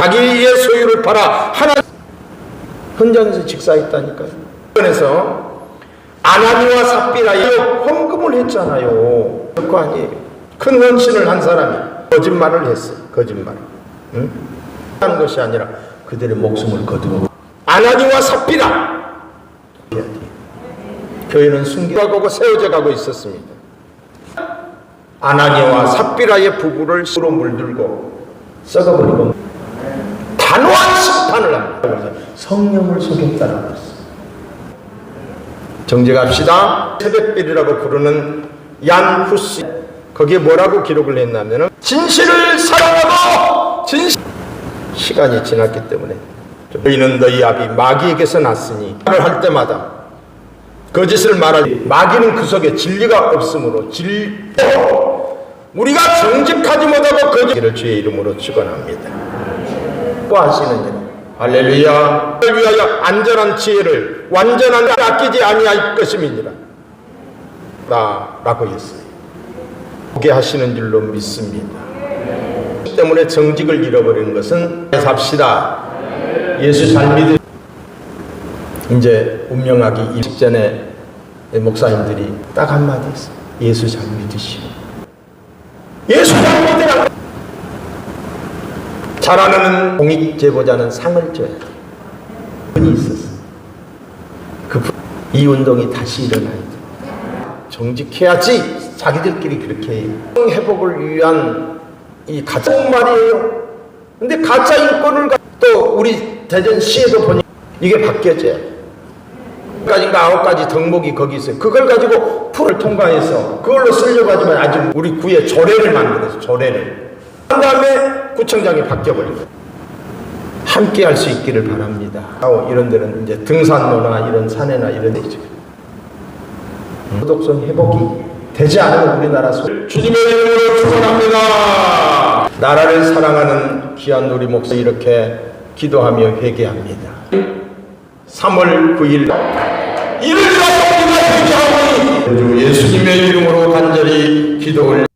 자기의 소유를 팔아 하나 현장에서 직사했다니까요. 그래서 아나니와 삽비라에 헌금을 했잖아요. 그거 아니에요. 큰 헌신을 한 사람이 거짓말을 했어요. 거짓말. 응? 하는 것이 아니라 그들의 목숨을 거두고 아나니와 삽비라. 교회는 순교하고 세워져 가고 있었습니다. 아나니와 삽비라의 부부를 수로 물들고 썩어버리고 단호한 심판을 합니다. 성령을 속였다라고 했어요. 정직합시다. 새벽빌이라고 부르는 얀 후스 거기에 뭐라고 기록을 했냐면은 진실을 사랑하고 진실 시간이 지났기 때문에 너희는 너희 아비 마귀에게서 났으니 말을 할 때마다 거짓을 말하지 마귀는 그 속에 진리가 없으므로 질 우리가 정직하지 못하고 거짓을 주의 이름으로 축원합니다. 일 할렐루야 를 위하여 안전한 지혜를 완전한 데 아끼지 아니할 것임이니라 라고 했어요. 보게 하시는 줄로 믿습니다. 때문에 정직을 잃어버리는 것은 삽시다. 예수 잘 믿으 이제 운명하기 일 직전에 목사님들이 딱 한마디 했어요. 예수 잘 믿으시오. 예수 잘 믿으라. 잘하는 공익 제보자는 상을 줘야 돼. 분이 있었어. 그 이 운동이 다시 일어나야 돼. 정직해야지 자기들끼리 그렇게 해요. 회복을 위한 이 가짜 말이에요. 근데 가짜 인권을 가- 또 우리 대전시에도 보니 이게 바뀌어져요. 가지인가 아홉 가지 덕목이 거기 있어요. 그걸 가지고 풀을 통과해서 그걸로 쓰려고 하지만 아직 우리 구에 조례를 만들어서 조례를. 그 다음에 구청장이 바뀌어버린 거예요. 함께 할 수 있기를 바랍니다. 이런 데는 이제 등산로나 이런 산에나 이런 데 있죠. 소독성 회복이 되지 않은 우리나라 소 주님의 이름으로 축원합니다. 나라를 사랑하는 귀한 우리 목사 이렇게 기도하며 회개합니다. 3월 9일 이를 위하여 우리가 예수님의 이름으로 간절히 기도를